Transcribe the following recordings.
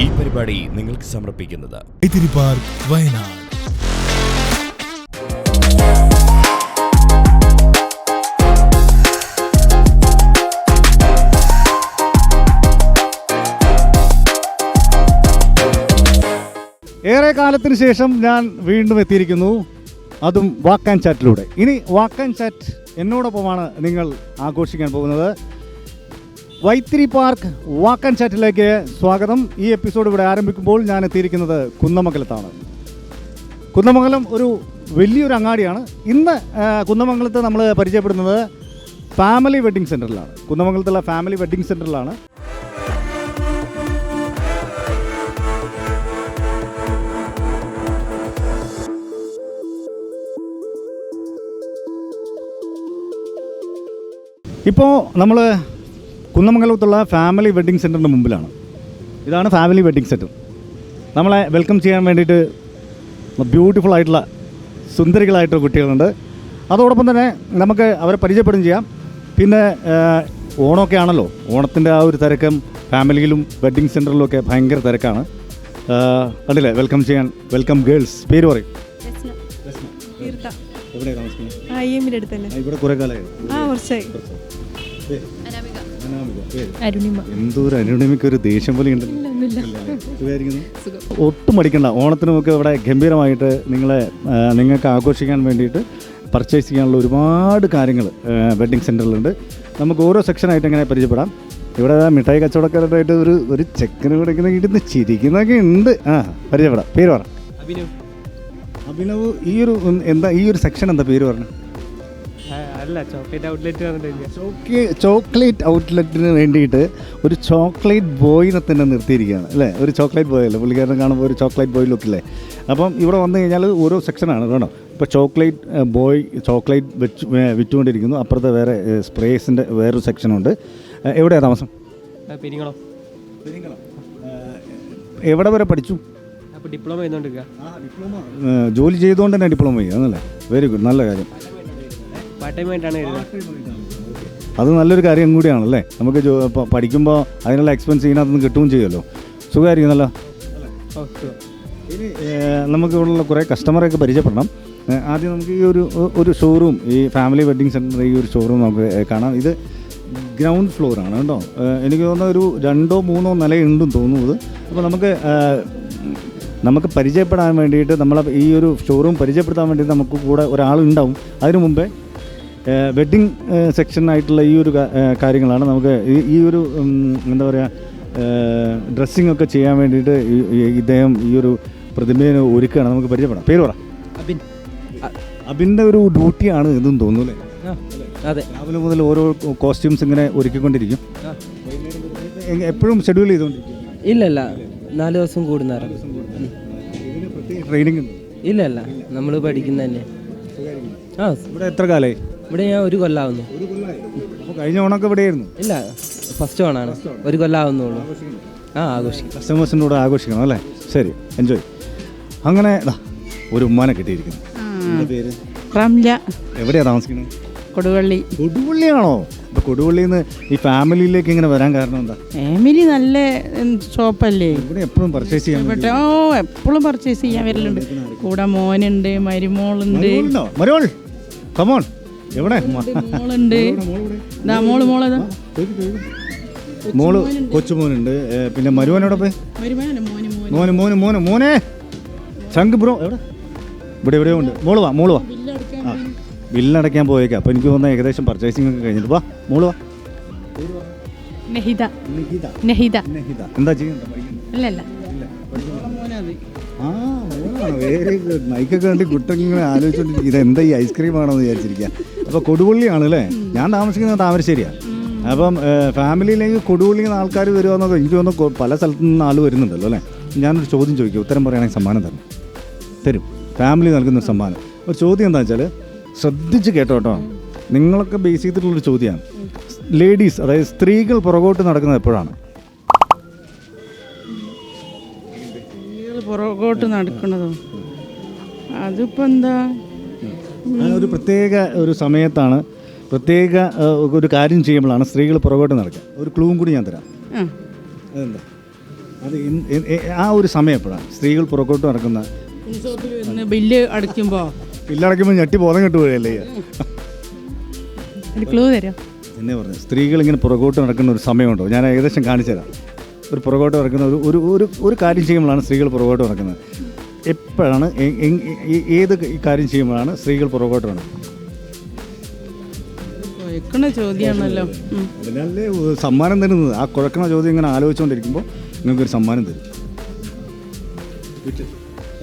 ഈ പരിപാടി നിങ്ങൾക്ക് സമർപ്പിക്കുന്നത് വയനാട്. ഏറെ കാലത്തിന് ശേഷം ഞാൻ വീണ്ടും എത്തിയിരിക്കുന്നു. അതും വാക്ക് ആൻഡ് ചാറ്റിലൂടെ. ഇനി വാക്ക് ആൻഡ് ചാറ്റ് എന്നോടൊപ്പമാണ് നിങ്ങൾ ആഘോഷിക്കാൻ പോകുന്നത്. വൈത്തിരി പാർക്ക് വാക്ക് ആൻഡ് ചാറ്റിലേക്ക് സ്വാഗതം. ഈ എപ്പിസോഡ് ഇവിടെ ആരംഭിക്കുമ്പോൾ ഞാൻ എത്തിയിരിക്കുന്നത് കുന്നമംഗലത്താണ് കുന്നമംഗലം ഒരു വലിയൊരു അങ്ങാടിയാണ്. ഇന്ന് കുന്നമംഗലത്ത് നമ്മൾ പരിചയപ്പെടുന്നത് ഫാമിലി വെഡ്ഡിംഗ് സെന്ററിലാണ് കുന്നമംഗലത്തുള്ള ഫാമിലി വെഡ്ഡിംഗ് സെന്ററിലാണ് ഇപ്പോൾ നമ്മൾ കുന്നമംഗലത്തുള്ള ഫാമിലി വെഡ്ഡിംഗ് സെന്ററിന്റെ മുമ്പിലാണ്. ഇതാണ് ഫാമിലി വെഡ്ഡിംഗ് സെന്റർ നമ്മളെ വെൽക്കം ചെയ്യാൻ വേണ്ടിയിട്ട് ബ്യൂട്ടിഫുൾ ആയിട്ടുള്ള സുന്ദരികളായിട്ടുള്ള കുട്ടികളുണ്ട്. അതോടൊപ്പം തന്നെ നമുക്ക് അവരെ പരിചയപ്പെടുകയും ചെയ്യാം. പിന്നെ ഓണമൊക്കെ ആണല്ലോ. ഓണത്തിന്റെ ആ ഒരു തിരക്കം ഫാമിലിയിലും വെഡ്ഡിംഗ് സെന്ററിലും ഒക്കെ ഭയങ്കര തിരക്കാണ്. കണ്ടില്ലേ? വെൽക്കം ചെയ്യാൻ വെൽക്കം ഗേൾസ് പേര് പറയും. ഇവിടെ കുറേ കാലമായി. അരുണിമ. എന്തോ ഒരു അരുണിമയ്ക്ക് ഒരു ദേഷ്യം പോലെ ഉണ്ട്. ഒട്ടും മടിക്കണ്ട. ഓണത്തിനുമൊക്കെ ഇവിടെ ഗംഭീരമായിട്ട് നിങ്ങളെ നിങ്ങൾക്ക് ആഘോഷിക്കാൻ വേണ്ടിയിട്ട് പർച്ചേസ് ചെയ്യാനുള്ള ഒരുപാട് കാര്യങ്ങൾ വെഡ്ഡിങ് സെന്ററിലുണ്ട് നമുക്ക് ഓരോ സെക്ഷനായിട്ട് എങ്ങനെ പരിചയപ്പെടാം. ഇവിടെ മിഠായി കച്ചവടക്കാരായിട്ട് ഒരു ഒരു ചെക്കന് കൂടെ ഇങ്ങനെ ഇരുന്ന് ചിരിക്കുന്നൊക്കെ ഉണ്ട്. ആ പരിചയപ്പെടാം. പേര് പറ. അഭിനവ്. ഈ ഒരു എന്താ ഈ ഒരു സെക്ഷൻ എന്താ പേര് പറഞ്ഞു? അല്ല ചോക്ലേറ്റ് ഔട്ട്ലെറ്റ് വന്നിട്ടില്ല. ചോക്ലേ ചോക്ലേറ്റ് ഔട്ട്ലെറ്റിന് വേണ്ടിയിട്ട് ഒരു ചോക്ലേറ്റ് ബോയിനെ തന്നെ നിർത്തിയിരിക്കുകയാണ് അല്ലേ? ഒരു ചോക്ലേറ്റ് ബോയ് അല്ലേ? പുള്ളിക്കാരനെ കാണുമ്പോൾ ഒരു ചോക്ലേറ്റ് ബോയ് ലുക്കില്ലേ അപ്പം ഇവിടെ വന്നു കഴിഞ്ഞാൽ ഓരോ സെക്ഷനാണ് കേട്ടോ? ഇപ്പോൾ ചോക്ലേറ്റ് ബോയ് ചോക്ലേറ്റ് വെച്ച് വിറ്റുകൊണ്ടിരിക്കുന്നു. അപ്പുറത്തെ വേറെ സ്പ്രേസിന്റെ വേറൊരു സെക്ഷനുണ്ട് എവിടെയാണ് താമസം? പെരിങ്ങളം. എവിടെ വരെ പഠിച്ചു? അപ്പോൾ ഡിപ്ലോമ ചെയ്തുകൊണ്ടിരിക്കുക ഡിപ്ലോമ. ജോലി ചെയ്തുകൊണ്ട് തന്നെ ഡിപ്ലോമ ചെയ്യുക വെരി ഗുഡ് നല്ല കാര്യം. പാർട്ട് ടൈം ആയിട്ടാണ് എഴുതുന്നത്. അത് നല്ലൊരു കാര്യം കൂടിയാണല്ലേ? നമുക്ക് പഠിക്കുമ്പോൾ അതിനുള്ള എക്സ്പെൻസ് ഇതിനകത്ത് നിന്ന് കിട്ടുകയും ചെയ്യുമല്ലോ. സുഖമായിരിക്കുന്നല്ലോ? നല്ല ഇനി നമുക്ക് ഇവിടെയുള്ള കുറേ കസ്റ്റമറൊക്കെ പരിചയപ്പെടണം. ആദ്യം നമുക്ക് ഈ ഒരു ഒരു ഷോറൂം ഈ ഫാമിലി വെഡ്ഡിങ് സെന്റർ ഈ ഒരു ഷോറൂം നമുക്ക് കാണാം. ഇത് ഗ്രൗണ്ട് ഫ്ലോറാണ് കേട്ടോ. എനിക്ക് തോന്നുന്ന ഒരു രണ്ടോ മൂന്നോ നിലയുണ്ടെന്ന് തോന്നുന്നത്. അപ്പോൾ നമുക്ക് നമുക്ക് പരിചയപ്പെടാൻ വേണ്ടിയിട്ട് നമ്മളെ ഈ ഒരു ഷോറൂം പരിചയപ്പെടുത്താൻ വേണ്ടിയിട്ട് നമുക്ക് കൂടെ ഒരാളുണ്ടാവും. അതിനു മുമ്പേ വെഡ്ഡിങ് സെക്ഷനായിട്ടുള്ള ഈ ഒരു കാര്യങ്ങളാണ് നമുക്ക് ഈ- ഒരു എന്താ പറയുക ഡ്രസ്സിംഗ് ഒക്കെ ചെയ്യാൻ വേണ്ടിയിട്ട് ഇദ്ദേഹം ഈ ഒരു പ്രതിമയെ ഒരുക്കുകയാണ്. നമുക്ക് പരിചയപ്പെടാം. പേര് പറ. അബിൻ. അബിന്റെ ഒരു ഡ്യൂട്ടിയാണ് ഇതെന്ന് തോന്നുന്നു അല്ലേ? അതെ. രാവിലെ മുതൽ ഓരോ കോസ്റ്റ്യൂംസ് ഇങ്ങനെ ഒരുക്കിക്കൊണ്ടിരിക്കും. എപ്പോഴും ഷെഡ്യൂൾ ചെയ്തുകൊണ്ടിരിക്കും. ഇല്ല ഇല്ല. നാല് ദിവസം പ്രത്യേക ട്രെയിനിങ് ഇല്ല ഇല്ല. നമ്മൾ പഠിക്കുന്ന തന്നെ. ആ ഇവിടെ എത്ര കാലമായി ഇവിടെ ഞാൻ ഒരു കൊല്ലാവുന്നു. അപ്പോൾ കഴിഞ്ഞ ഓണമൊക്കെ ഇവിടെയായിരുന്നു ഇല്ല ഫസ്റ്റ് ഓണാണ്. ഒരു കൊല്ലാവുന്നുള്ളൂ. ആ ആഘോഷിക്കും കസ്റ്റമേഴ്സിന്റെ കൂടെ ആഘോഷിക്കണം അല്ലേ? ശരി എൻജോയ് അങ്ങനെ ദാ, ഒരു ഉമ്മാനെ കിട്ടിയിരിക്കുന്നു. എന്താ പേര്? റംല. എവിടെയാണ് താമസിക്കുന്നത്? കൊടുവള്ളി. കൊടുവള്ളിയാണോ? അപ്പോൾ കൊടുവള്ളിയിൽ നിന്ന് ഈ ഫാമിലിയിലേക്ക് ഇങ്ങനെ വരാൻ കാരണം എന്താ? ഫാമിലി നല്ല ഉം, ഷോപ്പല്ലേ ഇവിടെ എപ്പോഴും പർച്ചേസ് ചെയ്യാൻ ഓ എപ്പോഴും പർച്ചേസ് ചെയ്യാൻ വരലുണ്ട്. കൂടെ മോനുണ്ട് മരുമോളുണ്ട്? മരുമോൾ കമോൺ എവിടെ? മോളുണ്ട്. ഇതാ മോൾ മോളേതാ മോൾ കൊച്ചുമോനുണ്ട്. പിന്നെ മരുമോനോടെ പോയി മരുമോനല്ല മോന്. മോന് മോന് മോന് ചങ്ക് ബ്രോ എവിടെ? ഇവിടെ എവിടെയോ ഉണ്ട്. മോൾ വാ മോൾ വാ. ആ ബില്ലടയ്ക്കാൻ പോയേക്കാം. അപ്പോൾ എനിക്ക് തോന്നുന്നത് ഏകദേശം പർച്ചേസിംഗ് ഒക്കെ കഴിഞ്ഞിട്ട്. വാ മോൾ വാ. നെഹിത. നിഹിത. നെഹിത. എന്താ ചെയ്യുന്നത്? അല്ലല്ല. വെരി ഗുഡ് മൈക്കൊക്കെ കണ്ടി കുട്ടങ്ങനെ ആലോചിച്ചോണ്ടിരിക്കും ഇത് എന്താ ഈ ഐസ്ക്രീം ആണെന്ന് വിചാരിച്ചിരിക്കുക അപ്പോൾ കൊടുവള്ളിയാണ് അല്ലേ? ഞാൻ താമസിക്കുന്നത് താമരശ്ശേരിയാണ് അപ്പം ഫാമിലിയിലേക്ക് കൊടുവള്ളിയിൽ നിന്ന് ആൾക്കാർ വരുവാന്നൊക്കെ എനിക്ക് തോന്നുന്നു പല സ്ഥലത്തു നിന്ന് ആൾ വരുന്നുണ്ടല്ലോ അല്ലേ? ഞാനൊരു ചോദ്യം ചോദിക്കും. ഉത്തരം പറയുകയാണെങ്കിൽ സമ്മാനം തരും. തരും. ഫാമിലി നൽകുന്ന സമ്മാനം. ഒരു ചോദ്യം എന്താ വെച്ചാൽ ശ്രദ്ധിച്ച് കേട്ടോ കേട്ടോ. നിങ്ങളൊക്കെ ബേസ് ചെയ്തിട്ടുള്ളൊരു ചോദ്യമാണ് ലേഡീസ് അതായത് സ്ത്രീകൾ പുറകോട്ട് നടക്കുന്നത് എപ്പോഴാണ്? പുറകോട്ട് നടക്കുന്നതും. അതിപ്പോ എന്താ ഒരു പ്രത്യേക ഒരു സമയത്താണ് പ്രത്യേക ഒരു കാര്യം ചെയ്യുമ്പോഴാണ് സ്ത്രീകൾ പുറകോട്ട് നടക്കുക. ഒരു ക്ലൂവും കൂടി ഞാൻ തരാം. ആ. അതെന്താ? അത് ആ ഒരു സമയം എപ്പോഴാണ് സ്ത്രീകൾ പുറകോട്ട് നടക്കുന്ന? ബില്ല് അടയ്ക്കുമ്പോ? ബില്ല് അടയ്ക്കുമ്പോൾ ഞെട്ടി ബോധം കെട്ട് പോയല്ലേ ഒരു ക്ലൂ തരാം? എന്നെ പറഞ്ഞു സ്ത്രീകൾ ഇങ്ങനെ പുറകോട്ട് നടക്കുന്ന ഒരു സമയമുണ്ടോ? ഞാൻ ഏകദേശം കാണിച്ചു തരാം. ഒരു പുറകോട്ട് നടക്കുന്ന ഒരു ഒരു ഒരു ഒരു കാര്യം ചെയ്യുമ്പോഴാണ് സ്ത്രീകൾ പുറകോട്ട് നടക്കുന്നത്. എപ്പോഴാണ് ഏത് കാര്യം ചെയ്യുമ്പോഴാണ് സ്ത്രീകൾ പുറകോട്ട് വെക്കണ ചോദ്യമാണല്ലോ. അതിനല്ലേ സമ്മാനം തരുന്നത് ആ കുഴക്കണ ചോദ്യം ഇങ്ങനെ ആലോചിച്ചുകൊണ്ടിരിക്കുമ്പോൾ നിങ്ങൾക്കൊരു സമ്മാനം തരും.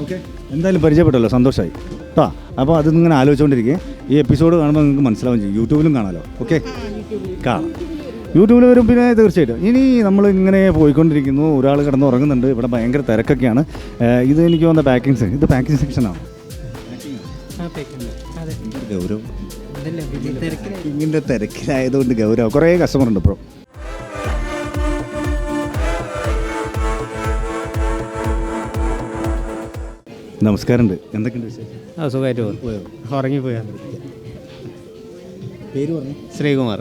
ഓക്കെ എന്തായാലും പരിചയപ്പെട്ടല്ലോ സന്തോഷമായി കേട്ടോ അപ്പോൾ അത് ഇങ്ങനെ ആലോചിച്ചുകൊണ്ടിരിക്കുക ഈ എപ്പിസോഡ് കാണുമ്പോൾ നിങ്ങൾക്ക് മനസ്സിലാവും ചെയ്യും. യൂട്യൂബിലും കാണാമല്ലോ ഓക്കെ കാണാം. യൂട്യൂബിൽ വരും പിന്നെ തീർച്ചയായിട്ടും. ഇനി നമ്മൾ ഇങ്ങനെ പോയിക്കൊണ്ടിരിക്കുന്നു. ഒരാൾ കിടന്ന് ഉറങ്ങുന്നുണ്ട് ഇവിടെ ഭയങ്കര തിരക്കൊക്കെയാണ്. ഇത് എനിക്ക് വന്ന പാക്കിംഗ് സെക്ഷൻ ഇത് പാക്കിംഗ് സെക്ഷനാണ് അതെ. ഗൗരവം. പാക്കിങ്ങിന്റെ തിരക്കിലായതുകൊണ്ട് ഗൗരവം. കുറേ കസ്റ്റമർ ഉണ്ട് ഇപ്പോൾ നമസ്കാരമുണ്ട്. എന്തൊക്കെയുണ്ട് വിശേഷം? ആ സുഖമായിട്ട് പോകും ഉറങ്ങിപ്പോയാ. പേര് പറഞ്ഞു? ശ്രീകുമാർ.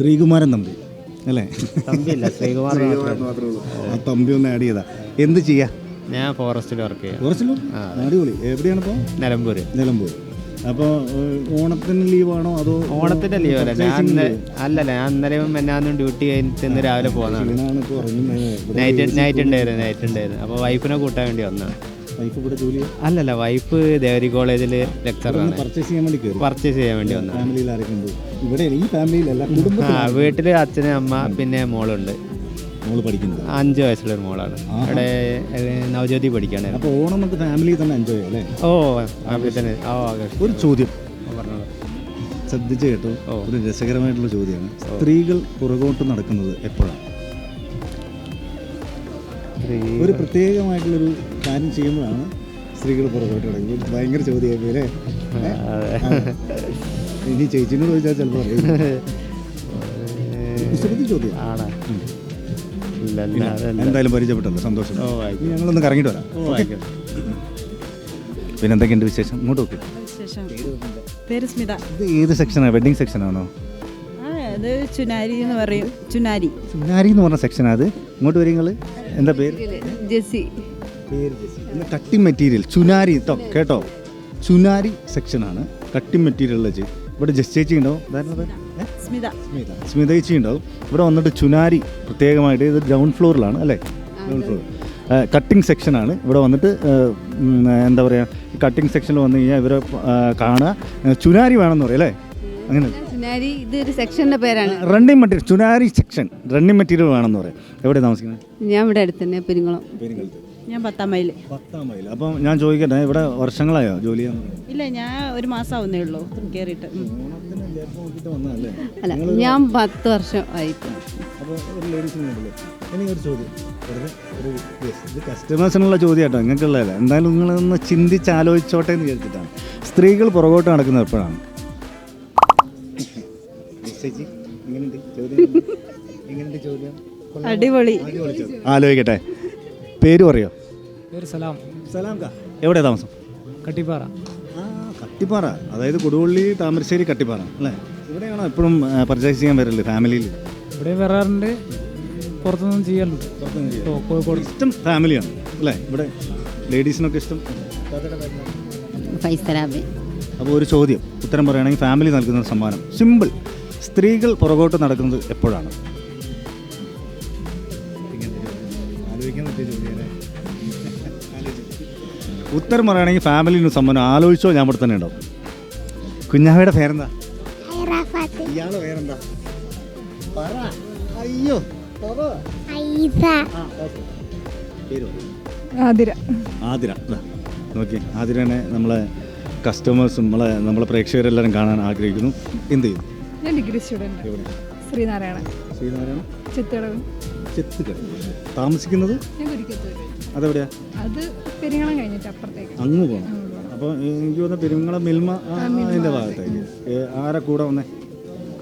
ശ്രീകുമാരൻ തമ്പി അല്ലേ? തമ്പിയില്ല ശ്രീകുമാർ ആ തമ്പി ഒന്ന് ആഡ് ചെയ്താ. എന്ത് ചെയ്യാ? ഞാൻ ഫോറസ്റ്റിൽ വർക്ക് ചെയ്യാം. കുറച്ചല്ലോ അടിപൊളി. എവിടെയാണ് ഇപ്പോൾ നിലമ്പൂർ നിലമ്പൂർ അപ്പോൾ ഓണത്തിന് ലീവാണോ അതോ ഓണത്തിന്റെ ലീവ് അല്ല. ഞാൻ അല്ലല്ല ഞാൻ ഇന്നലെയും എന്നാന്നും ഡ്യൂട്ടി കഴിഞ്ഞിട്ട് ഇന്ന് രാവിലെ പോകുന്നതാണ് ഇതിനാണ് ഇപ്പോൾ ഉറങ്ങുന്നത്. നൈറ്റ് നൈറ്റ് ഉണ്ടായിരുന്നു നൈറ്റ് ഉണ്ടായിരുന്നു. അപ്പോൾ വൈഫിനെ കൂട്ടാൻ വേണ്ടി വന്നതാണ്. വൈഫ് ഇവിടെ ജോലി അല്ലല്ല വൈഫ് ദേവരി കോളേജിൽ ലെക്ചറാണ് പർച്ചേസ് ചെയ്യാൻ വേണ്ടി കയറി. പർച്ചേസ് ചെയ്യാൻ വേണ്ടി വന്നു ഫാമിലിയിൽ ആരൊക്കെ ഉണ്ട്? ഇവിടെ ഈ ഫാമിലിയിലല്ല കുടുംബം ആ വീട്ടിൽ അച്ഛനും അമ്മ പിന്നെ മോളുണ്ട്. മോൾ പഠിക്കുന്നത്? അഞ്ച് വയസ്സുള്ള ഒരു മോളാണ് അവിടെ നവജ്യോതി പഠിക്കാണ്. അപ്പോൾ ഓണം നമുക്ക് ഫാമിലി തന്നെ എൻജോയ് അല്ലേ? ഓ അവിടെ തന്നെ. ഓ ഒരു ചോദ്യം. പറഞ്ഞോളൂ ശ്രദ്ധിച്ച് കേട്ടോ. ഒരു രസകരമായിട്ടുള്ള ചോദ്യമാണ്. സ്ത്രീകൾ പുറകോട്ട് നടക്കുന്നത് എപ്പോഴാണ്? ഒരു പ്രത്യേകമായിട്ടുള്ളൊരു കാര്യം ചെയ്യുമ്പോഴാണ് സ്ത്രീകൾ പുറകോട്ട് തുടങ്ങി ഭയങ്കര ചോദ്യമായി അല്ലേ? ഇനി ചേച്ചിനോട് ചോദിച്ചാൽ ചിലപ്പോൾ അറിയും ചോദ്യം. ആണാ. എന്തായാലും പരിചയപ്പെട്ടല്ലോ സന്തോഷം. ഞങ്ങളൊന്ന് കറങ്ങിട്ട് വരാം. പിന്നെ എന്തൊക്കെയുണ്ട് വിശേഷം? ഇങ്ങോട്ട് നോക്കി. വിശേഷം. പേര് സ്മിത. ഇത് ഏത് സെക്ഷനാണ് വെഡിങ് സെക്ഷനാണോ? അത് ചുനാരി എന്ന് പറയും. ചുനാരി. ചുനാരി എന്ന് പറഞ്ഞ സെക്ഷനാണ് അത്? ഇങ്ങോട്ട് വരും എന്താ പേര്? ജെസി പേര് കട്ടി മെറ്റീരിയൽ ചുനാരി കേട്ടോ കേട്ടോ? ചുനാരി സെക്ഷനാണ് കട്ടി മെറ്റീരിയൽ വെച്ച് ഇവിടെ ജസ്റ്റ് ചേച്ചി ഉണ്ടാവും? ഏ? സ്മിത. സ്മിത. സ്മിത ചേച്ചി ഉണ്ടാവും. ഇവിടെ വന്നിട്ട് ചുനാരി പ്രത്യേകമായിട്ട് ഇത് ഗ്രൗണ്ട് ഫ്ലോറിലാണ് അല്ലേ? ഗ്രൗണ്ട് ഫ്ലോർ കട്ടിങ് സെക്ഷനാണ് ഇവിടെ വന്നിട്ട് ഉം, എന്താ പറയുക കട്ടിംഗ് സെക്ഷനിൽ വന്നു കഴിഞ്ഞാൽ ഇവരെ ആ, കാണുക. ഏ, ചുനാരി വേണമെന്ന് പറയും അല്ലേ? അങ്ങനെ. ചുനാരി ഇതൊരു സെക്ഷന്റെ പേരാണ്. Running material Chunari section running material വേണമെന്ന് പറയാം. എവിടെ താമസിക്കുന്നത്? ഞാൻ ഇവിടെ അടുത്ത് തന്നെ പെരിങ്ങളം. ഞാൻ പത്താം മൈൽ പത്താം മൈൽ അപ്പം ഞാൻ ചോദിക്കട്ടെ ഇവിടെ വർഷങ്ങളായോ ജോലി ഇല്ല ഞാൻ ഒരു മാസം ആവുന്നേ ഉള്ളൂ കയറിയിട്ട് അല്ല ഞാൻ പത്ത് വർഷം ആയി കസ്റ്റമേഴ്സിനുള്ള ചോദ്യം. കേട്ടോ നിങ്ങൾക്കുള്ളതല്ല. എന്തായാലും നിങ്ങളൊന്ന് ചിന്തിച്ച് ആലോചിച്ചോട്ടെ എന്ന് വിചാരിച്ചിട്ടാണ്. സ്ത്രീകൾ പുറകോട്ട് നടക്കുന്നത് എപ്പോഴാണ്? ചേച്ചി എങ്ങനെയുണ്ട്? ചോദ്യം എങ്ങനെയുണ്ട് ചോദ്യം? അടിപൊളി. ആലോചിക്കട്ടെ. പേര് പറയോ? പേര് സലാം. സലാം കാ. എവിടെയാ താമസം? കട്ടിപ്പാറ. ആ കട്ടിപ്പാറ. അതായത് കൊടുവള്ളി താമരശ്ശേരി കട്ടിപ്പാറ അല്ലേ? ഇവിടെയാണോ എപ്പോഴും പർച്ചേസ് ചെയ്യാൻ വരല്ലേ ഫാമിലിയിൽ ഇവിടെ വരാറുണ്ട്. പുറത്തൊന്നും ചെയ്യാറുണ്ട് കോഴിക്കോട്. ഇഷ്ടം ഫാമിലിയാണ് അല്ലേ? ഇവിടെ ലേഡീസിനൊക്കെ ഇഷ്ടം. ഫൈസലാബ്. അപ്പോൾ ഒരു ചോദ്യം. ഉത്തരം പറയുകയാണെങ്കിൽ ഫാമിലി നൽകുന്ന ഒരു സമ്മാനം. സിമ്പിൾ സ്ത്രീകൾ പുറകോട്ട് നടക്കുന്നത് എപ്പോഴാണ്? ഉത്തരം പറയുകയാണെങ്കിൽ ഫാമിലിന് സമ്മാനം ആലോചിച്ചോ ഞാൻ ഇവിടെ തന്നെ ഉണ്ടാവും. കുഞ്ഞാവയുടെ പേരെന്താ? ഇയാളെ പേരെന്താ? പറ. അയ്യോ പറ. ആ, ഓക്കേ. പേര് പറ. ആതിര. ആതിര. ദാ, നോക്കി ആതിരനെ നമ്മളെ കസ്റ്റമേഴ്സും നമ്മളെ നമ്മളെ പ്രേക്ഷകരെല്ലാവരും കാണാൻ ആഗ്രഹിക്കുന്നു. എന്ത് ചെയ്യും ഞാൻ ഡിഗ്രി സ്റ്റുഡന്റ് ശ്രീനാരായണ ശ്രീനാരായണ ചിത്തടവ് ചെത്തുകട താമസിക്കുന്നത്? ഞാൻ കുരിക്കത്തൂർ അതെവിടെയാ? അത് പെരിങ്ങളം കഴിഞ്ഞിട്ട് അപ്പുറത്തേക്ക്. അങ്ങ് പോകണം അപ്പോൾ എനിക്ക് തോന്നുന്ന പെരുങ്ങളെ മിൽമ അതിന്റെ ഭാഗത്തേക്ക്. ആരെ കൂടെ വന്നേ?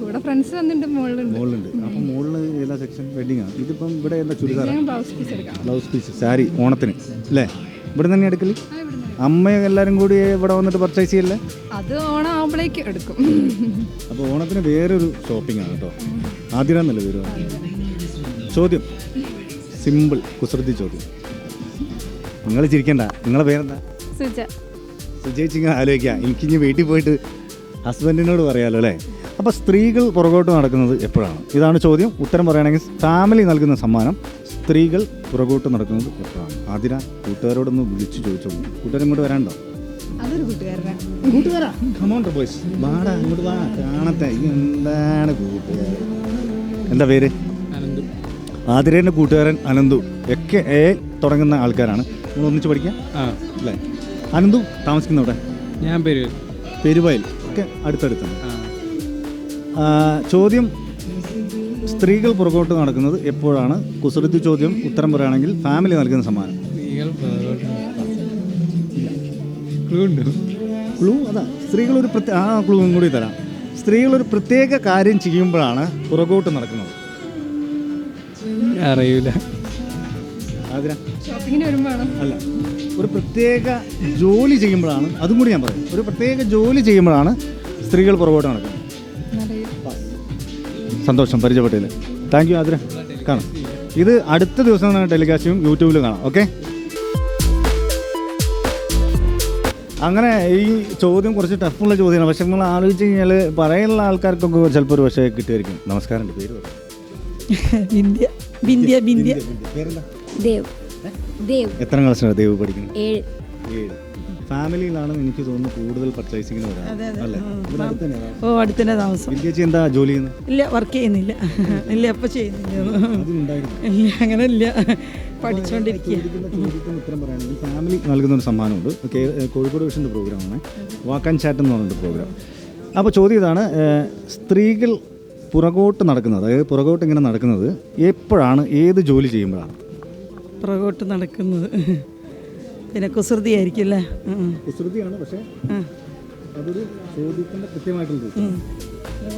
കൂടെ ഫ്രണ്ട്സ് വന്നിട്ട് മുകളിലുണ്ട് മുകളിലുണ്ട് അപ്പം മുകളിൽ ഏതാ സെക്ഷൻ വെഡിങ് ആണ് ഇതിപ്പം ഇവിടെ എന്താ ചുരിദാർ ബ്ലൗസ് പീസ് എടുക്കാം. ബ്ലൗസ് പീസ് സാരി ഓണത്തിന്. അല്ലേ? ഇവിടെ തന്നെ എടുക്കൽ? അമ്മയും എല്ലാവരും കൂടി ഇവിടെ വന്നിട്ട് പർച്ചേസ് ചെയ്യല്ലേ? അത് ഓണം ആവുമ്പോഴേക്ക് എടുക്കും. അപ്പോൾ ഓണത്തിന് വേറൊരു ഷോപ്പിംഗ് ആണ് കേട്ടോ ആദ്യമെന്നല്ലേ പേര് ചോദ്യം. സിമ്പിൾ കുസൃതി ചോദ്യം. നിങ്ങൾ ചിരിക്കണ്ട. നിങ്ങളെ പേരെന്താ? സുജ. സുജയിച്ച് ആലോചിക്കാം. എനിക്കിനി വീട്ടിൽ പോയിട്ട് ഹസ്ബൻഡിനോട് പറയാമല്ലോ അല്ലേ? അപ്പോൾ സ്ത്രീകൾ പുറകോട്ട് നടക്കുന്നത് എപ്പോഴാണ്? ഇതാണ് ചോദ്യം. ഉത്തരം പറയുകയാണെങ്കിൽ ഫാമിലി നൽകുന്ന സമ്മാനം. സ്ത്രീകൾ പുറകോട്ട് നടക്കുന്നത് കുറവാണ് ആതിര കൂട്ടുകാരോടൊന്ന് വിളിച്ചു ചോദിച്ചോളൂ കൂട്ടുകാരും ഇങ്ങോട്ട് വരാണ്ടോ അതൊരു കൂട്ടുകാരാ? ബോയ്സ് വാടാ ഇങ്ങോട്ട് വാ കാണത്തെ ഈ എന്താണ് കൂട്ടുകാരൻ എന്താ പേര്? ആതിരേന്റെ കൂട്ടുകാരൻ അനന്തു. ഒക്കെ എ തുടങ്ങുന്ന ആൾക്കാരാണ്. നമ്മൾ ഒന്നിച്ച് പഠിക്കാം? ആ. അല്ലേ? അനന്തു താമസിക്കുന്ന അവിടെ ഞാൻ പേര് പെരുവയൽ. ഒക്കെ അടുത്തടുത്താണ്. ചോദ്യം സ്ത്രീകൾ പുറകോട്ട് നടക്കുന്നത് എപ്പോഴാണ്? കുസൃതി ചോദ്യം ഉത്തരം പറയുകയാണെങ്കിൽ ഫാമിലി നൽകുന്ന സമ്മാനം. ക്ലൂ അതാ. സ്ത്രീകൾ ഒരു പ്രത്യേക ആ ക്ലൂ കൂടി തരാം. സ്ത്രീകൾ ഒരു പ്രത്യേക കാര്യം ചെയ്യുമ്പോഴാണ് പുറകോട്ട് നടക്കുന്നത്. അറിയില്ല അല്ല. ഒരു പ്രത്യേക ജോലി ചെയ്യുമ്പോഴാണ് അതും കൂടി ഞാൻ പറയും. ഒരു പ്രത്യേക ജോലി ചെയ്യുമ്പോഴാണ് സ്ത്രീകൾ പുറകോട്ട് നടക്കുന്നത്. സന്തോഷം പരിചയപ്പെട്ടതിൽ. Thank you Athira. കാണാം. ഇത് അടുത്ത ദിവസം ടെലികാസ്റ്റും യൂട്യൂബിൽ കാണാം ഓക്കെ? അങ്ങനെ ഈ ചോദ്യം കുറച്ച് ടഫുള്ള ചോദ്യമാണ്. പക്ഷെ നിങ്ങൾ ആലോചിച്ച് കഴിഞ്ഞാൽ പറയാനുള്ള ആൾക്കാർക്കൊക്കെ ചിലപ്പോൾ ഒരു പക്ഷേ കിട്ടുമായിരിക്കും നമസ്കാരം എന്റെ പേര് പേരെന്താ? ദേവ് ദേവ്. എത്ര ക്ലാസ്സിലാണ് ദേവ് പഠിക്കുന്നത്? ഏഴ്. ഏഴ്. ഫാമിലിയിലാണ് എനിക്ക് തോന്നുന്നു കൂടുതൽ പർച്ചേസിംഗിന് വരാം ഓ അടുത്തന്നെ താമസം. വിദ്യാച്ചി എന്താ ജോലി ചെയ്യുന്നത് ഇല്ല വർക്ക് ചെയ്യുന്നില്ല. ഇല്ല ഇപ്പൊ ചെയ്യുന്നില്ല. ഇല്ല അങ്ങനെ ഇല്ല പഠിച്ചുകൊണ്ടിരിക്കുക ചോദിക്കുന്ന ചോദ്യത്തിന് ഉത്തരം പറയുകയാണെങ്കിൽ ഫാമിലി നൽകുന്ന ഒരു സമ്മാനമുണ്ട്. കോഴിക്കോട് വിഷന്റെ പ്രോഗ്രാമാണ് വാക്ക് ആൻഡ് ചാറ്റ് എന്ന് പറഞ്ഞിട്ട് പ്രോഗ്രാം അപ്പോൾ ചോദ്യം ഇതാണ് സ്ത്രീകൾ പുറകോട്ട് നടക്കുന്നത് അതായത് പുറകോട്ട് ഇങ്ങനെ നടക്കുന്നത് എപ്പോഴാണ് ഏത് ജോലി ചെയ്യുമ്പോഴാണ്? പുറകോട്ട് നടക്കുന്നത്. പിന്നെ കുസൃതി ആയിരിക്കും അല്ലേ കുസൃതിയാണ് പക്ഷേ അതൊരു ചോദ്യത്തിന്റെ കൃത്യമായിട്ടുള്ള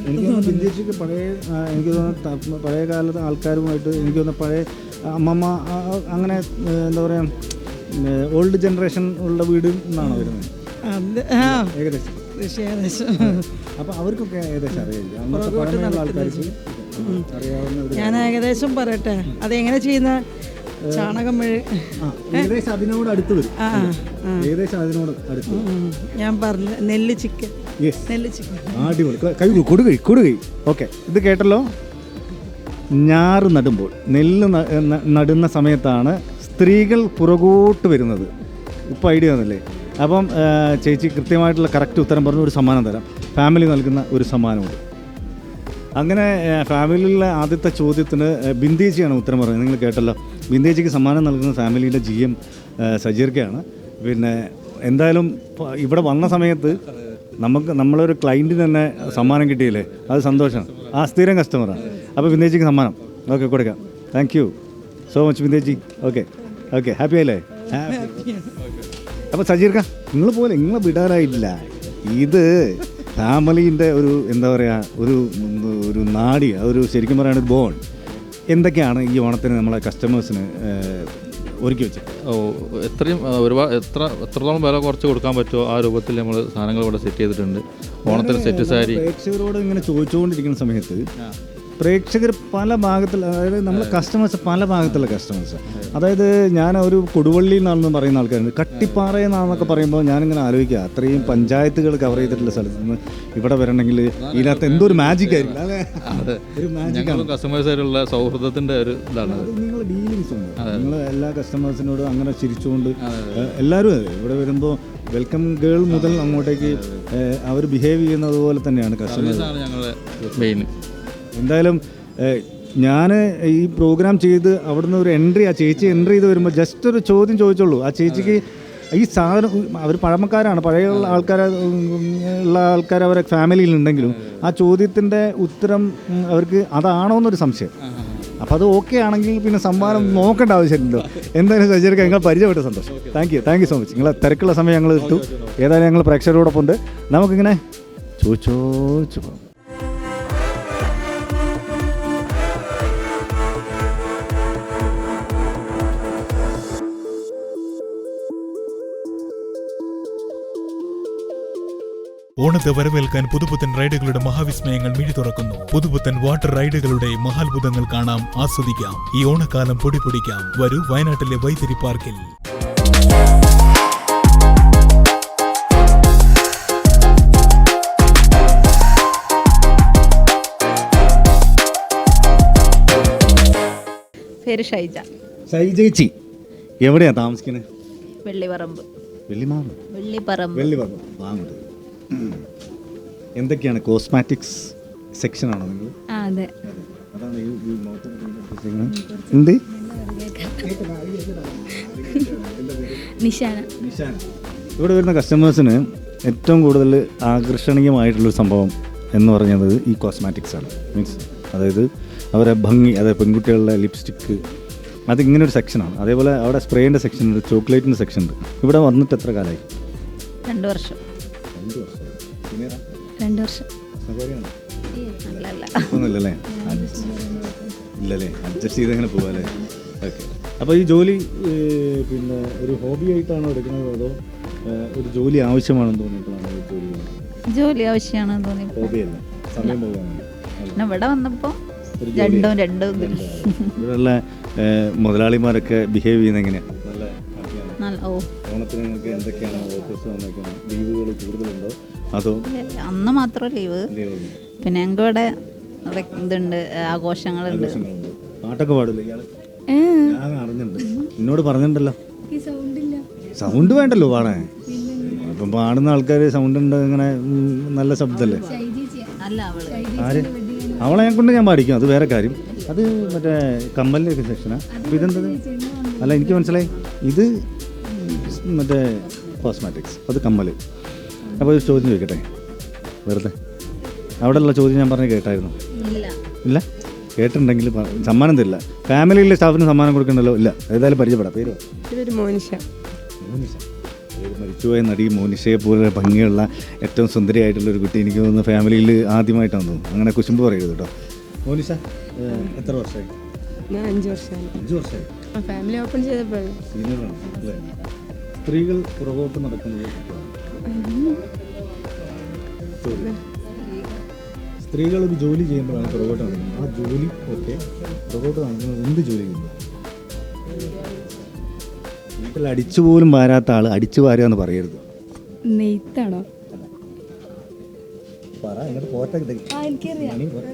എനിക്ക് ബിന്ദുച്ചിക്ക് പഴയ എനിക്ക് തോന്നുന്നു പഴയ കാലത്ത് ആൾക്കാരുമായിട്ട് എനിക്ക് തോന്നുന്നു പഴയ അമ്മമ്മ അങ്ങനെ എന്താ പറയുക ഓൾഡ് ജനറേഷൻ ഉള്ള വീട് എന്നാണ് വരുന്നത്? ഏകദേശം. അപ്പോൾ അവർക്കൊക്കെ ഏകദേശം അറിയാം അന്നത്തെ പഴമയുള്ള ആൾക്കാർക്ക് ഞാൻ ഏകദേശം പറയട്ടെ. അതെങ്ങനെ ചെയ്യുന്ന ചാണകം മെഴു ഏകദേശം അതിനോട് അടുത്ത് വരും. ഏകദേശം അതിനോട് അടുത്ത് ഞാൻ പറഞ്ഞ നെല്ല് ചിക്കൻ. നെല്ല് ചിക്കൻ. അടിപൊളി. ക- കൈ കൊടുകൈ കൊടുകൈ ഓക്കെ ഇത് കേട്ടല്ലോ? ഞാറ് നടുമ്പോൾ നെല്ല് നടുന്ന സമയത്താണ് സ്ത്രീകൾ പുറകോട്ട് വരുന്നത്. ഇപ്പം ഐഡിയ തന്നല്ലേ അപ്പം ചേച്ചി കൃത്യമായിട്ടുള്ള കറക്റ്റ് ഉത്തരം പറഞ്ഞ ഒരു സമ്മാനം തരാം. ഫാമിലി നൽകുന്ന ഒരു സമ്മാനമുണ്ട്. അങ്ങനെ ഫാമിലിയിലെ ആദ്യത്തെ ചോദ്യത്തിന് ബിന്ദേജിയാണ് ഉത്തരം പറഞ്ഞത്. നിങ്ങൾ കേട്ടല്ലോ? ബിന്ദേജിക്ക് സമ്മാനം നൽകുന്ന ഫാമിലിയുടെ ജി എം സജീർക്കയാണ് പിന്നെ എന്തായാലും ഇവിടെ വന്ന സമയത്ത് നമുക്ക് നമ്മളൊരു ക്ലയന്റിന് തന്നെ സമ്മാനം കിട്ടിയില്ലേ? അത് സന്തോഷമാണ് ആ സ്ഥിരം കസ്റ്റമറാണ് അപ്പോൾ വിന്ദേജിക്ക് സമ്മാനം. ഓക്കെ കൊടുക്കാം. Thank you so much Vindeji. Okay okay happy ആയില്ലേ അപ്പോൾ സജീർക്ക നിങ്ങൾ പോലെ നിങ്ങൾ വിടാനായിട്ടില്ല ഇത് ഫാമിലീന്റെ ഒരു എന്താ പറയുക ഒരു ഒരു നാടി ഒരു ശരിക്കും പറയുകയാണെങ്കിൽ ബോൺ എന്തൊക്കെയാണ് ഈ ഓണത്തിന് നമ്മളെ കസ്റ്റമേഴ്സിന് ഒരുക്കി വെച്ചത്? ഓ എത്രയും ഒരുപാട് എത്ര എത്രത്തോളം വില കുറച്ച് കൊടുക്കാൻ പറ്റുമോ ആ രൂപത്തിൽ നമ്മൾ സാധനങ്ങൾ ഇവിടെ സെറ്റ് ചെയ്തിട്ടുണ്ട്. ഓണത്തിന് സെറ്റ് സാരി. പ്രേക്ഷകരോട് ഇങ്ങനെ ചോദിച്ചുകൊണ്ടിരിക്കുന്ന സമയത്ത് പ്രേക്ഷകർ പല ഭാഗത്തിൽ അതായത് നമ്മൾ കസ്റ്റമേഴ്സ് പല ഭാഗത്തുള്ള കസ്റ്റമേഴ്സ് അതായത് ഞാൻ ഒരു കൊടുവള്ളി എന്നാണെന്ന് പറയുന്ന ആൾക്കാരുണ്ട്. കട്ടിപ്പാറ എന്നാണെന്നൊക്കെ പറയുമ്പോൾ ഞാനിങ്ങനെ ആലോചിക്കുക. അത്രയും പഞ്ചായത്തുകൾ കവർ ചെയ്തിട്ടുള്ള സ്ഥലത്ത് നിന്ന് ഇവിടെ വരണമെങ്കിൽ ഇതിനകത്ത് എന്തോ ഒരു മാജിക് ആയിരിക്കും അല്ലേ? ഒരു കസ്റ്റമേഴ്സായിട്ടുള്ള സൗഹൃദത്തിന്റെ ഒരു ഇതാണ് നിങ്ങൾ ഡീലിങ്സ് ഉണ്ട്. നിങ്ങൾ എല്ലാ കസ്റ്റമേഴ്സിനോടും അങ്ങനെ ചിരിച്ചുകൊണ്ട് എല്ലാവരും അതെ. ഇവിടെ വരുമ്പോൾ വെൽക്കം ഗേൾ മുതൽ അങ്ങോട്ടേക്ക് അവർ ബിഹേവ് ചെയ്യുന്നത് പോലെ തന്നെയാണ് കസ്റ്റമേഴ്സ് ഞങ്ങളുടെ മെയിൻ എന്തായാലും ഞാൻ ഈ പ്രോഗ്രാം ചെയ്ത് അവിടുന്ന് ഒരു എൻട്രി ആ ചേച്ചി എൻട്രി ചെയ്ത് വരുമ്പോൾ ജസ്റ്റ് ഒരു ചോദ്യം ചോദിച്ചുള്ളൂ. ആ ചേച്ചിക്ക് ഈ സാധനം അവർ പഴമക്കാരാണ്. പഴയ ആൾക്കാർ ഉള്ള ആൾക്കാർ അവരെ ഫാമിലിയിലുണ്ടെങ്കിലും ആ ചോദ്യത്തിന്റെ ഉത്തരം അവർക്ക് അതാണോ എന്നൊരു സംശയം. അപ്പോൾ അത് ഓക്കെ ആണെങ്കിൽ പിന്നെ സമ്മാനം നോക്കേണ്ട ആവശ്യമില്ലല്ലോ. എന്തായാലും സജ്ജർക്ക് ഞങ്ങൾ പരിചയപ്പെട്ട സന്തോഷം. Thank you thank you so much നിങ്ങളെ തിരക്കുള്ള സമയം ഞങ്ങൾ ഇട്ടു ഏതായാലും ഞങ്ങൾ പ്രേക്ഷകരോടൊപ്പം ഉണ്ട് നമുക്കിങ്ങനെ ചോദിച്ചോ പോകാം ഓണത്തെ വരവേൽക്കാൻ പുതുപുത്തൻ റൈഡുകളുടെ മഹാവിസ്മയങ്ങൾ മിഴി തുറക്കുന്നു. പുതുപുത്തൻ വാട്ടർ റൈഡുകളുടെ മഹാത്ഭുതങ്ങൾ കാണാം ആസ്വദിക്കാം. ഈ ഓണക്കാലം പൊടി പൊടിക്കാം. വരൂ വയനാട്ടിലെ വൈത്തിരി പാർക്കിൽ. പേര് ഷൈജ. ഷൈജേച്ചി എവിടെയാ താമസിക്കുന്നത്? വെള്ളിപറമ്പ്. വെള്ളിമാവ്. വെള്ളിപ്പറമ്പ് വെള്ളിപറമ്പ്. വാങ്ങുന്നത്. എന്തൊക്കെയാണ് കോസ്മാറ്റിക്സ് സെക്ഷൻ ആണോ നിങ്ങൾ അതെ. എന്ത്? നിശാന ഇവിടെ വരുന്ന കസ്റ്റമേഴ്സിന് ഏറ്റവും കൂടുതൽ ആകർഷണീയമായിട്ടുള്ളൊരു സംഭവം എന്ന് പറയുന്നത് ഈ കോസ്മാറ്റിക്സ് ആണ്. മീൻസ് അതായത് അവരെ ഭംഗി അതായത് പെൺകുട്ടികളുടെ ലിപ്സ്റ്റിക്ക് അതിങ്ങനെ ഒരു സെക്ഷനാണ് അതേപോലെ അവിടെ സ്പ്രേന്റെ സെക്ഷൻ ഉണ്ട് ചോക്ലേറ്റിന്റെ സെക്ഷൻ ഉണ്ട്. ഇവിടെ വന്നിട്ട് എത്ര കാലമായി രണ്ട് വർഷം. രണ്ട് വർഷം. ഒന്നുമില്ലല്ലേ ഇല്ലല്ലേ? അഡ്ജസ്റ്റ് ചെയ്ത് അങ്ങനെ പോവാല്ലേ? ഓക്കെ. അപ്പോൾ ഈ ജോലി പിന്നെ ഒരു ഹോബി ആയിട്ടാണോ എടുക്കുന്നത് അതോ ഒരു ജോലി ആവശ്യമാണെന്ന് തോന്നിയിട്ടാണോ ജോലി? ജോലി ആവശ്യമാണെന്ന് തോന്നി ഹോബിയല്ല? സമയം പോകാനാണ്. പിന്നെ ഇവിടെ വന്നപ്പോൾ രണ്ടും രണ്ടും. ഇവിടെയുള്ള മുതലാളിമാരൊക്കെ ബിഹേവ് ചെയ്യുന്ന എങ്ങനെയാണ് നല്ല ഓണത്തിന് നിങ്ങൾക്ക് എന്തൊക്കെയാണ് ഓഫീസ് ലീവുകൾ കൂടുതലുണ്ടോ? അതോ. അന്ന് മാത്രം ലീവ്. പിന്നെ ഞങ്ങൾക്ക് ഇവിടെ ഇതുണ്ട് ആഘോഷങ്ങളുണ്ട്. പാട്ടൊക്കെ പാടില്ല ഇയാൾ ഞാൻ അറിഞ്ഞിട്ടുണ്ട്. എന്നോട് പറഞ്ഞിട്ടുണ്ടല്ലോ. സൗണ്ട് വേണ്ടല്ലോ പാടാൻ ഇപ്പം പാടുന്ന ആൾക്കാർ സൗണ്ട് ഉണ്ട് ഇങ്ങനെ നല്ല ശബ്ദമല്ലേ അവൾ. ആര്? അവളെ ഞാൻ കൊണ്ട് ഞാൻ പാടിക്കും അത് വേറെ കാര്യം. അത് മറ്റേ കമ്മലിന്റെ ഒക്കെ സെക്ഷനാണ് അപ്പോൾ ഇതെന്തത് അല്ല എനിക്ക് മനസ്സിലായി. ഇത് മറ്റേ കോസ്മാറ്റിക്സ് അത് കമ്മൽ അപ്പോൾ ഒരു ചോദ്യം ചോദിക്കട്ടെ? വെറുതെ. അവിടെയുള്ള ചോദ്യം ഞാൻ പറഞ്ഞ് കേട്ടായിരുന്നു. ഇല്ല. ഇല്ല? കേട്ടിട്ടുണ്ടെങ്കിൽ സമ്മാനം തരില്ല. ഫാമിലിയിലെ സ്റ്റാഫിന് സമ്മാനം കൊടുക്കണ്ടല്ലോ? ഇല്ല. ഏതായാലും പരിചയപ്പെടാം. പേര് മോനിഷ. മോനിഷ. മരിച്ചുപോയ നടി മോനിഷയെ പോലെ ഭംഗിയുള്ള ഏറ്റവും സുന്ദരിയായിട്ടുള്ള ഒരു കുട്ടി എനിക്ക് തോന്നുന്നു ഫാമിലിയിൽ ആദ്യമായിട്ടാണ് തോന്നുന്നു അങ്ങനെ കുശുമ്പ് പറയരുത് കേട്ടോ. മോനിഷ എത്ര വർഷമായി? ഞാൻ അഞ്ച് വർഷമായി. അഞ്ച് വർഷമായി? ഫാമിലി ഓപ്പൺ സ്ത്രീകൾ പുറകോട്ട് നടക്കുന്നത്. സ്ത്രീകൾ ഒരു ജോലി ചെയ്യുമ്പോഴാണ് പുറകോട്ട് നടക്കുന്നത്. ആ ജോലി ഓക്കെ പുറകോട്ട് നടക്കുന്നത് എന്ത് ജോലി ചെയ്യുന്നത് വീട്ടിൽ അടിച്ചു പോലും വാരാത്ത ആൾ അടിച്ചു വാരുക എന്ന് പറയരുത്. നെയ്ത്താണോ പറ എന്നിട്ട് പോട്ടെ മണി പോട്ടെ.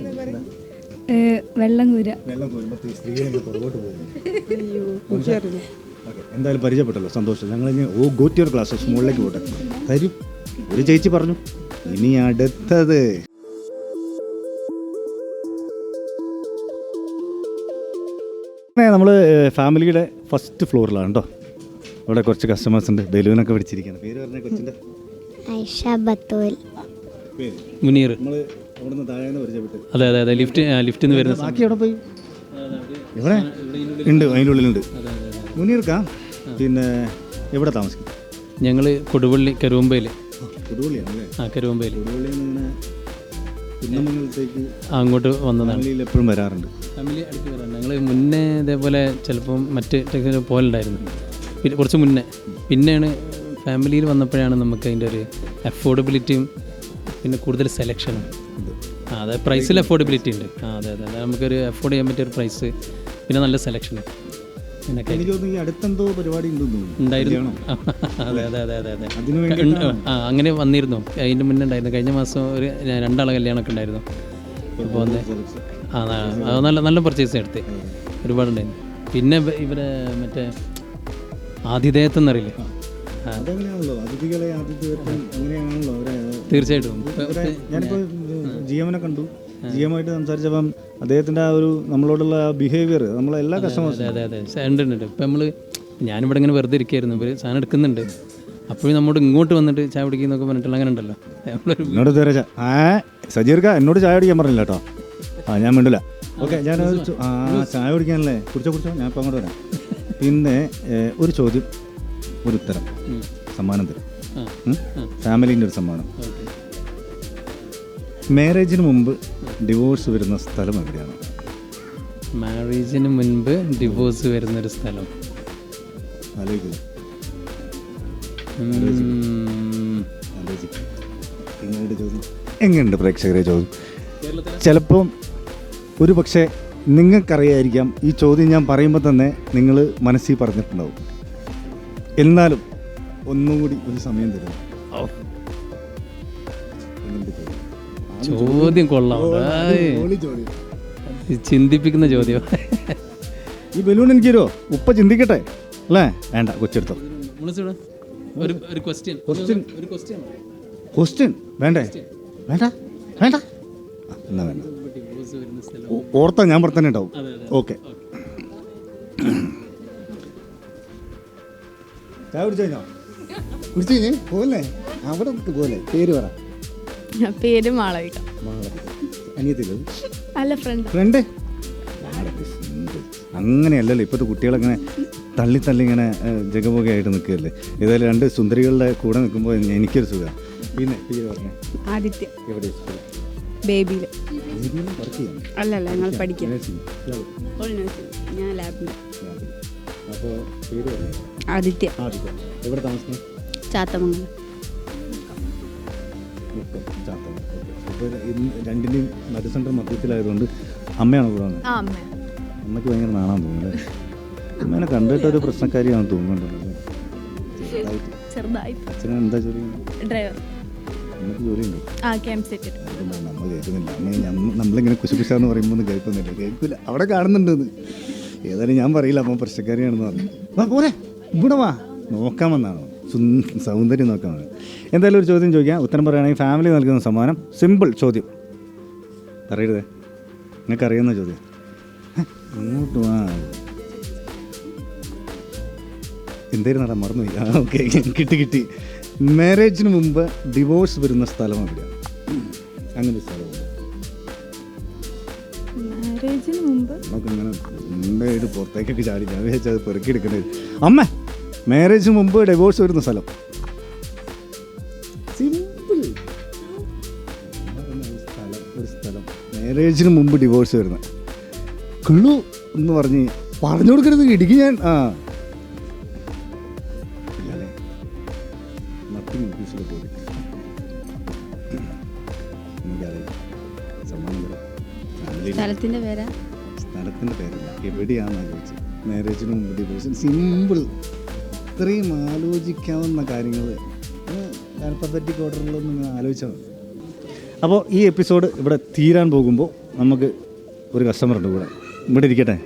വെള്ളം കൂര വെള്ളം കോരുമ്പോൾ സ്ത്രീകൾ പുറകോട്ട് പോകുന്നു. ഓക്കെ എന്തായാലും പരിചയപ്പെട്ടല്ലോ. സന്തോഷം. ഞങ്ങൾ ഇനി oh go to your classes മുകളിലേക്ക് പോട്ടെ. തരും ഒരു ചേച്ചി പറഞ്ഞു ഇനി അടുത്തത്. നമ്മൾ ഫാമിലിയുടെ ഫസ്റ്റ് ഫ്ലോറിലാണ് കേട്ടോ അവിടെ കുറച്ച് കസ്റ്റമേഴ്സ് ഉണ്ട്. ബലൂനൊക്കെ പിടിച്ചിരിക്കുകയാണ്. പേര് പറഞ്ഞ കൊച്ചിന്റെ ഐഷ ബത്തോൽ. പേര്. മുനീർ. നമ്മൾ അവിടുന്ന് താഴെ പരിചയപ്പെട്ടു അതെ അതെ അതെ. ലിഫ്റ്റ് ലിഫ്റ്റിൽ നിന്ന് വരുന്ന ബാക്കി എവിടെ പോയി? ഇവിടെ ഉണ്ട് അതിന്റെ ഉള്ളിലുണ്ട്. മുനീർക്കാ പിന്നെ എവിടെ താമസിക്കും? ഞങ്ങൾ കൊടുവള്ളി കരുവമ്പയിൽ കൊടുവള്ളിയാണല്ലേ? ആ കരുവമ്പയിൽ കൊടുവള്ളിയിൽ നിന്ന് ഇങ്ങനെ കുന്നമംഗലത്തേക്ക് അങ്ങോട്ട് വന്നതാണ്. എപ്പോഴും വരാറുണ്ട്. ഫാമിലി അടുത്ത് ഞങ്ങൾ മുന്നേ ഇതേപോലെ ചിലപ്പം മറ്റ് ടെക്നിക്കൽ പോലുണ്ടായിരുന്നു പിന്നെ കുറച്ച് മുന്നേ. പിന്നെയാണ് ഫാമിലിയിൽ വന്നപ്പോഴാണ് നമുക്ക് അതിന്റെ ഒരു അഫോർഡബിലിറ്റിയും പിന്നെ കൂടുതൽ സെലക്ഷനും. അതെ. പ്രൈസിൽ അഫോർഡബിലിറ്റി ഉണ്ട്. ആ അതെ അതെ. അതെ നമുക്കൊരു അഫോർഡ് ചെയ്യാൻ പറ്റിയ ഒരു പ്രൈസ് പിന്നെ നല്ല സെലക്ഷനും. പിന്നെ എനിക്ക് തോന്നുന്നു ഈ അടുത്തെന്തോ പരിപാടി ഉണ്ടെന്ന് തോന്നുന്നു. ഉണ്ടായിരുന്നു. അതെ അതെ അതെ അതെ അതെ. അതിനു ഉണ്ട്. വേണ്ടിയിട്ടാണ്. ആ അങ്ങനെ വന്നിരുന്നു. അതിന്റെ മുന്നേ ഉണ്ടായിരുന്നു. കഴിഞ്ഞ മാസം ഒരു രണ്ടാളെ കല്യാണമൊക്കെ ഉണ്ടായിരുന്നു. അപ്പോൾ വന്ന് ആ ന- അത് നല്ല നല്ല പർച്ചേസ് എടുത്ത്. ഒരുപാടുണ്ടായിരുന്നു. പിന്നെ ഇവർ മറ്റേ ആതിഥേയത്വം എന്നറിയില്ലേ തീർച്ചയായിട്ടും. ഞാനിപ്പോൾ ജി എമ്മിനെ കണ്ടു. ജി എമ്മായിട്ട് സംസാരിച്ചപ്പം അദ്ദേഹത്തിന്റെ ആ ഒരു നമ്മളോടുള്ള ബിഹേവിയർ നമ്മളെ എല്ലാ കസ്റ്റമേഴ്സും അതെ അതെ ഉണ്ട് ഉണ്ട് ഇപ്പം നമ്മൾ ഞാനിവിടെ ഇങ്ങനെ വെറുതെ ഇരിക്കുകയായിരുന്നു ഇവർ സാധനം എടുക്കുന്നുണ്ട്. അപ്പോഴും നമ്മോട് ഇങ്ങോട്ട് വന്നിട്ട് ചായ കുടിക്കുന്നൊക്കെ പറഞ്ഞിട്ടുള്ള അങ്ങനെ ഉണ്ടല്ലോ. എന്നോട് ഇതുവരെ ചാ- ആ സജീർക്ക എന്നോട് ചായ കുടിക്കാൻ പറഞ്ഞില്ല കേട്ടോ. ആ ഞാൻ മിണ്ടില്ല ഓക്കെ ഞാൻ ഒരു ചോ- ആ ചായ കുടിക്കാനല്ലേ? കുടിച്ചോ കുടിച്ചോ ഞാൻ ഇപ്പം അങ്ങോട്ട് വരാം. പിന്നെ ഏ, ഒരു ചോദ്യം ഒരു ഉത്തരം. സമ്മാനം തരും. ആ ഫാമിലീന്റെ ഒരു സമ്മാനം. മാരേജിന് മുമ്പ് ഡിവോഴ്സ് വരുന്ന സ്ഥലം എവിടെയാണ്? മാരേജിന് മുൻപ് ഡിവോഴ്സ് വരുന്നൊരു സ്ഥലം. എങ്ങനെയുണ്ട് ചോദ്യം? എങ്ങനെയുണ്ട് പ്രേക്ഷകരെ ചോദ്യം? ചിലപ്പം ഒരു പക്ഷേ നിങ്ങൾക്കറിയായിരിക്കാം ഈ ചോദ്യം ഞാൻ പറയുമ്പോൾ തന്നെ നിങ്ങൾ മനസ്സിൽ പറഞ്ഞിട്ടുണ്ടാവും. എന്നാലും ഒന്നും കൂടി ഒരു സമയം തരുന്നു. ചോദ്യം? കൊള്ളാം. ചിന്തിപ്പിക്കുന്ന ചോദ്യം. ഈ ബലൂൺ എനിക്ക് തരുമോ ഉപ്പ ചിന്തിക്കട്ടെ. അല്ലേ? വേണ്ട കൊച്ചെടുത്തോ. ക്വസ്റ്റ്യൻ വേണ്ടേ? വേണ്ട? വേണ്ട? എന്നാ വേണ്ട. ഓർത്ത ഞാൻ പുറത്തന്നെ തന്നെ ഉണ്ടാവും ഓക്കെ. ചായ കുടിച്ചു? കഴിഞ്ഞോ കുടിച്ചു? കഴിഞ്ഞേ? പോലെ അവിടെ പോലെ പേര് പറ. പേര് മാളവിക. അനിയത്തില്ല അല്ല ഫ്രണ്ട് ഫ്രണ്ട് അങ്ങനെയല്ലല്ലോ ഇപ്പോഴത്തെ കുട്ടികളങ്ങനെ തള്ളി തള്ളി ഇങ്ങനെ ജഗബോഗയായിട്ട് നിൽക്കുകയല്ലേ? ഏതായാലും രണ്ട് സുന്ദരികളുടെ കൂടെ നിൽക്കുമ്പോൾ എനിക്കൊരു സുഖം. പിന്നെ പേര് പറഞ്ഞേ. ആദിത്യ. എവിടെ ബേബിയിൽ അല്ലല്ല ഞങ്ങൾ പഠിക്കാം ഞാൻ ലാബിൽ ആദിത്യ. എവിടെ താമസിക്കുന്നത് ചാത്തമംഗലം. മുക്കം ചാത്തം അപ്പോൾ രണ്ടിന്റെയും മറ്റു സെന്റർ മധ്യത്തിലായതുകൊണ്ട് അമ്മയാണ് കൂടെ വന്നത്. അമ്മയ്ക്ക് ഭയങ്കര നാണാൻ തോന്നുന്നത് അമ്മേനെ കണ്ടിട്ട് ഒരു പ്രശ്നക്കാരിയാണെന്ന് തോന്നുന്നുണ്ടല്ലോ എന്താ ജോലി? ഡ്രൈവർ. ജോലിയുണ്ടോ? നമ്മൾ കേൾക്കുന്നില്ല. അമ്മ നമ്മളിങ്ങനെ കുശുകുശാന്ന് പറയുമ്പോൾ ഒന്നും കേൾക്കുന്നില്ല. കേൾക്കില്ല അവിടെ കാണുന്നുണ്ടെന്ന് ഏതായാലും ഞാൻ പറയില്ല അമ്മ പ്രശ്നക്കാരിയാണെന്ന് പറഞ്ഞു. പോരെ. ഇവിടെ വാ. സുന്ദ- സൗന്ദര്യം നോക്കാൻ വന്നത് എന്തായാലും ഒരു ചോദ്യം ചോദിക്കാം. ഉത്തരം പറയുകയാണെങ്കിൽ ഫാമിലി നൽകുന്ന സമ്മാനം സിമ്പിൾ ചോദ്യം. അറിയരുത് നിങ്ങൾക്ക് അറിയുന്ന ചോദ്യം അങ്ങോട്ട് വാ. എന്തായിരുന്നാടാ മറന്നുപോയി ആ ഓക്കെ കിട്ടി കിട്ടി. മാരേജിന് മുമ്പ് ഡിവോഴ്സ് വരുന്ന സ്ഥലം അവിടെയാണ് അങ്ങനെ സ്ഥലം സ്ഥലമുണ്ട് ഇങ്ങനെ നമുക്കിങ്ങനെ പുറത്തേക്കൊക്കെ ചാടി. ഞാൻ വിചാരിച്ചത് പെറുക്കിയെടുക്കണേ അമ്മ മാരേജിന് മുമ്പ് ഡിവോഴ്സ് വരുന്ന സ്ഥലം. സിമ്പിൾ സ്ഥലം ഒരു സ്ഥലം. മാരേജിന് മുമ്പ് ഡിവോഴ്സ് വരുന്ന കിളു എന്ന് പറഞ്ഞ് പറഞ്ഞു കൊടുക്കരുത്. ഇടുക്കി ഞാൻ ആ. ഇല്ലല്ലേ നത്തിങ് ഇംഗ്ലീഷിൽ പോയി. എനിക്കറിയാം സമ്മാനം തരാം. ഫാമിലി സ്ഥലത്തിന്റെ പേരാ? സ്ഥലത്തിന്റെ പേരല്ല. എവിടെയാണെന്ന് ചോദിച്ചത് മാരേജിന് മുമ്പ് ഡിവോഴ്സ് സിമ്പിൾ ഇത്രയും ആലോചിക്കാവുന്ന കാര്യങ്ങൾ അൽപ്പത്തറ്റിക് ഓർഡറിലൊന്നും നിങ്ങൾ ആലോചിച്ചാൽ മതി. അപ്പോൾ ഈ എപ്പിസോഡ് ഇവിടെ തീരാൻ പോകുമ്പോൾ നമുക്ക് ഒരു കസ്റ്റമർ ഉണ്ട് കൂടെ. ഇവിടെ ഇരിക്കട്ടെ?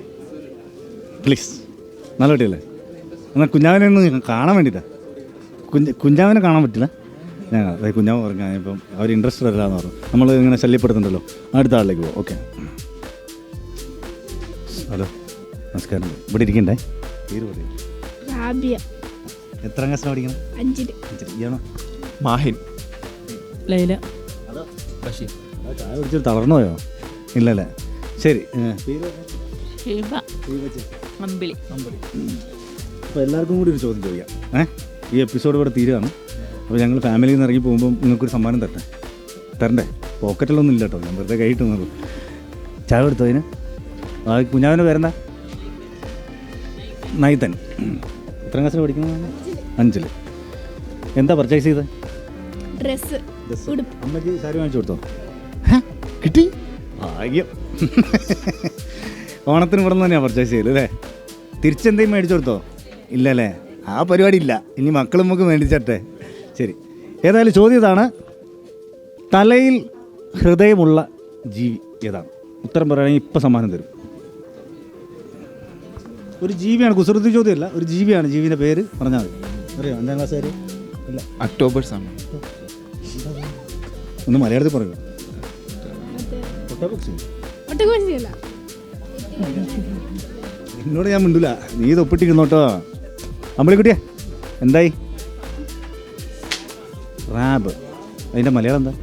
പ്ലീസ് നല്ല കുട്ടിയല്ലേ? എന്നാൽ കുഞ്ഞാവിനെ ഒന്ന് കാണാൻ വേണ്ടിയിട്ടാണ് കുഞ്ഞ് കുഞ്ഞാവിനെ കാണാൻ പറ്റില്ല. ഞാൻ അതായത് കുഞ്ഞാവ് പറഞ്ഞു ഇപ്പം അവർ ഇൻട്രസ്റ്റഡ് അല്ല എന്ന് പറഞ്ഞു. നമ്മൾ ഇങ്ങനെ ശല്യപ്പെടുത്തുന്നുണ്ടല്ലോ. അടുത്ത ആളിലേക്ക് പോകും ഓക്കെ ഹലോ നമസ്കാരം. ഇവിടെ ഇരിക്കണ്ടേ? പേര് പറയും എത്രാം ക്ലാസ്സിലാണ് പഠിക്കണം? അഞ്ചിൽ. ഇച്ചിരി ഇയാണോ മാഹിൻ. ലൈല. ബഷീർ. ചായ കുടിച്ചിട്ട് തളർന്നു പോയോ ഇല്ലല്ലേ? ശരി അമ്പിളി. അപ്പോൾ എല്ലാവർക്കും കൂടി ഒരു ചോദ്യം ചോദിക്കാം. ഏ? ഈ എപ്പിസോഡ് ഇവിടെ തീരുകയാണ്. അപ്പോൾ ഞങ്ങൾ ഫാമിലിയിൽ നിന്ന് ഇറങ്ങി പോകുമ്പോൾ നിങ്ങൾക്കൊരു സമ്മാനം തരട്ടെ? തരണ്ടേ? പോക്കറ്റിലൊന്നും ഇല്ല കേട്ടോ. ഞാൻ വെറുതെ കൈയിട്ടുന്നുള്ളൂ ചായ എടുത്തോ അതിന്? ആ കുഞ്ഞാവിന്റെ പേരെന്താ? നൈതൻ. എത്രാം ക്ലാസ്സിൽ പഠിക്കുന്നത് അഞ്ചിൽ എന്താ പർച്ചേസ് ചെയ്തത് ഡ്രസ്സ് അമ്മയ്ക്ക് അമ്മയ്ക്ക് സാരി വാങ്ങിച്ചു കൊടുത്തോ? കിട്ടി? ഭാഗ്യം ഓണത്തിന് ഇവിടെ നിന്ന് തന്നെയാണ് പർച്ചേസ് ചെയ്തത് അല്ലേ? തിരിച്ചെന്തെങ്കിലും മേടിച്ചു കൊടുത്തോ? ഇല്ലല്ലേ? ആ പരിപാടി ഇല്ല. ഇനി മക്കളും നമുക്ക് മേടിച്ചട്ടെ ശരി. ഏതായാലും ചോദ്യം ഇതാണ്. തലയിൽ ഹൃദയമുള്ള ജീവി ഏതാണ്? ഉത്തരം പറയുകയാണെങ്കിൽ ഇപ്പം സമ്മാനം തരും. ഒരു ജീവിയാണ് കുസൃതി ചോദ്യമല്ല. ഒരു ജീവിയാണ് ജീവിന്റെ പേര് പറഞ്ഞാൽ മതി. അറിയോ? അഞ്ചാം ക്ലാസ്സുകാർ ഇല്ല. ഒക്ടോബർ സമയം ഒന്ന് മലയാളത്തിൽ ഒട്ടുകൊഞ്ചിയല്ല എന്നോട് ഞാൻ മിണ്ടൂല. നീ തൊപ്പിട്ടിരുന്നോട്ടോ. അമ്പളിക്കുട്ടിയെ എന്തായി? റാബ്. അതിന്റെ മലയാളം എന്താ?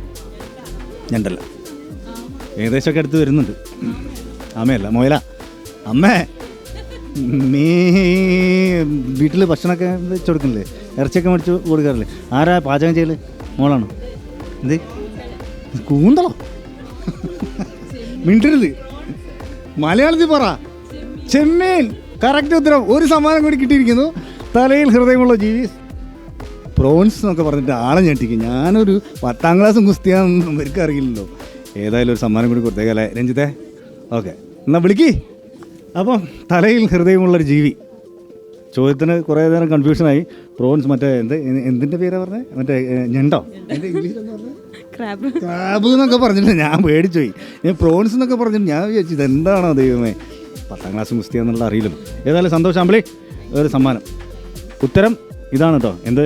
ഞണ്ടല്ല. ഏകദേശമൊക്കെ അടുത്ത് വരുന്നുണ്ട്. അമ്മയല്ല മോയല. അമ്മേ. നീ വീട്ടിൽ ഭക്ഷണമൊക്കെ വെച്ച് കൊടുക്കുന്നില്ലേ ഇറച്ചിയൊക്കെ മേടിച്ച് കൊടുക്കാറില്ലേ? ആരാ പാചകം ചെയ്യൽ? മോളാണ്? എന്ത്? കൂന്തളോ? മിണ്ടരുത്. മലയാളത്തിൽ പറ. ചെമ്മീൻ. കറക്റ്റ് ഉത്തരം. ഒരു സമ്മാനം കൂടി കിട്ടിയിരിക്കുന്നു. തലയിൽ ഹൃദയമുള്ള ജീവി പ്രോൺസ് എന്നൊക്കെ പറഞ്ഞിട്ട് ആളെ ഞെട്ടിക്കും. ഞാനൊരു പത്താം ക്ലാസ്സും കുസ്തിയാണെന്നും അവർക്ക് അറിയില്ലല്ലോ ഏതായാലും ഒരു സമ്മാനം കൂടി കൊടുത്തേക്കല്ലേ രഞ്ജിത്തെ? ഓക്കെ. എന്നാൽ വിളിക്കി. അപ്പം തലയിൽ ഹൃദയമുള്ളൊരു ജീവി. ചോദ്യത്തിന് കുറേ നേരം കൺഫ്യൂഷനായി പ്രോൺസ് മറ്റേ എന്ത് എന്തിന്റെ പേരാ പറഞ്ഞത് മറ്റേ ഞണ്ടോ? എന്റെ ഇംഗ്ലീഷ് ക്രാബ്. ക്രാബ് എന്നൊക്കെ പറഞ്ഞിട്ട് ഞാൻ പേടിച്ചുപോയി. ഞാൻ പ്രോൺസ് എന്നൊക്കെ പറഞ്ഞിട്ട് ഞാൻ വിചാരിച്ചു ഇതെന്താണോ ദൈവമേ. പത്താം ക്ലാസ് മുസ്തി എന്നുള്ള അറിയില്ലല്ലോ ഏതായാലും സന്തോഷം അമ്പളി. ഒരു സമ്മാനം. ഉത്തരം ഇതാണ് കേട്ടോ എന്ത്?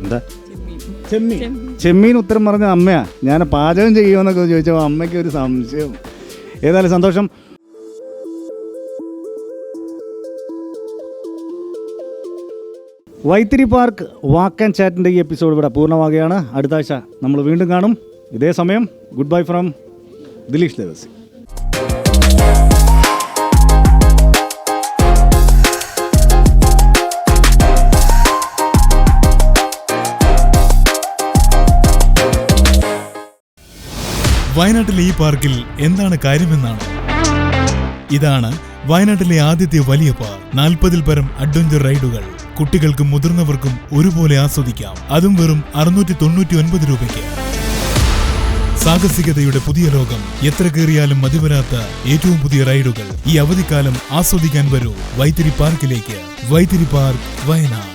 എന്താ? ചെമ്മീൻ. ചെമ്മീൻ. ഉത്തരം പറഞ്ഞ അമ്മയാ. ഞാൻ പാചകം ചെയ്യുമെന്നൊക്കെ ചോദിച്ചപ്പോൾ അമ്മയ്ക്ക് ഒരു സംശയം. ഏതായാലും സന്തോഷം. വൈത്തിരി പാർക്ക് വാക്ക് ആൻഡ് ചാറ്റിന്റെ ഈ എപ്പിസോഡ് ഇവിടെ പൂർണമാകുകയാണ് അടുത്ത ആഴ്ച നമ്മൾ വീണ്ടും കാണും. ഇതേ സമയം good bye from Dileesh Devasi വയനാട്ടിലെ ഈ പാർക്കിൽ എന്താണ് കാര്യമെന്നാണ്. ഇതാണ് വയനാട്ടിലെ ആദ്യത്തെ വലിയ പാർക്ക്. നാൽപ്പതിൽ പരം അഡ്വഞ്ചർ റൈഡുകൾ. കുട്ടികൾക്കും മുതിർന്നവർക്കും ഒരുപോലെ ആസ്വദിക്കാം. അതും വെറും അറുന്നൂറ്റി തൊണ്ണൂറ്റി ഒൻപത് രൂപയ്ക്ക്. സാഹസികതയുടെ പുതിയ ലോകം എത്ര കയറിയാലും മതിവരാത്ത ഏറ്റവും പുതിയ റൈഡുകൾ ഈ അവധിക്കാലം ആസ്വദിക്കാൻ വരൂ വൈത്തിരി പാർക്കിലേക്ക്. വൈത്തിരി പാർക്ക് വയനാട്.